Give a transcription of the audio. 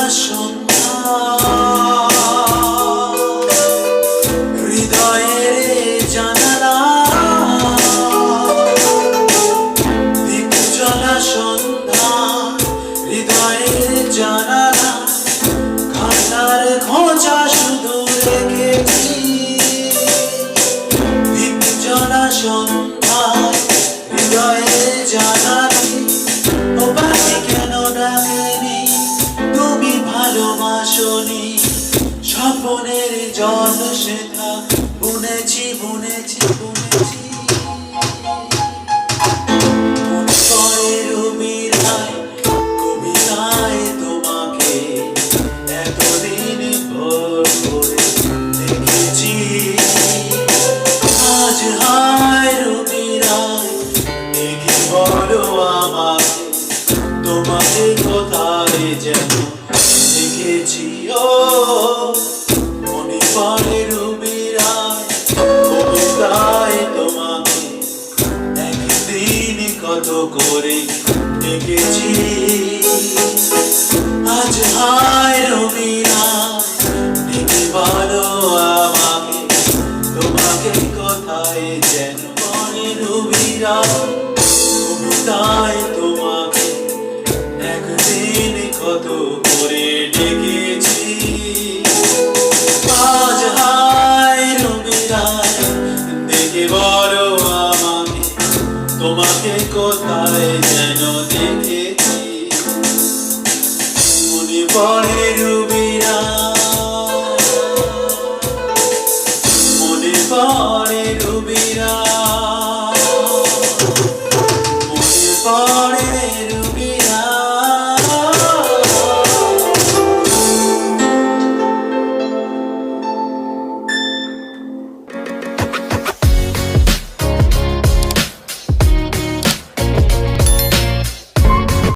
apaixonar. আজ হায় রবিরায় দেখি বলো আমাকে তোমাকে কোথায় যেন দেখেছি। ও কত করে দেখেছি আজ হায় রবিরা দেখে বলো আমাকে, তোমাকে কথায় যেন মনে রবিরা। তাই তোমাকে একদিন কত তোমাকে কোথায় যেন দেখেছি। মনে পড়ে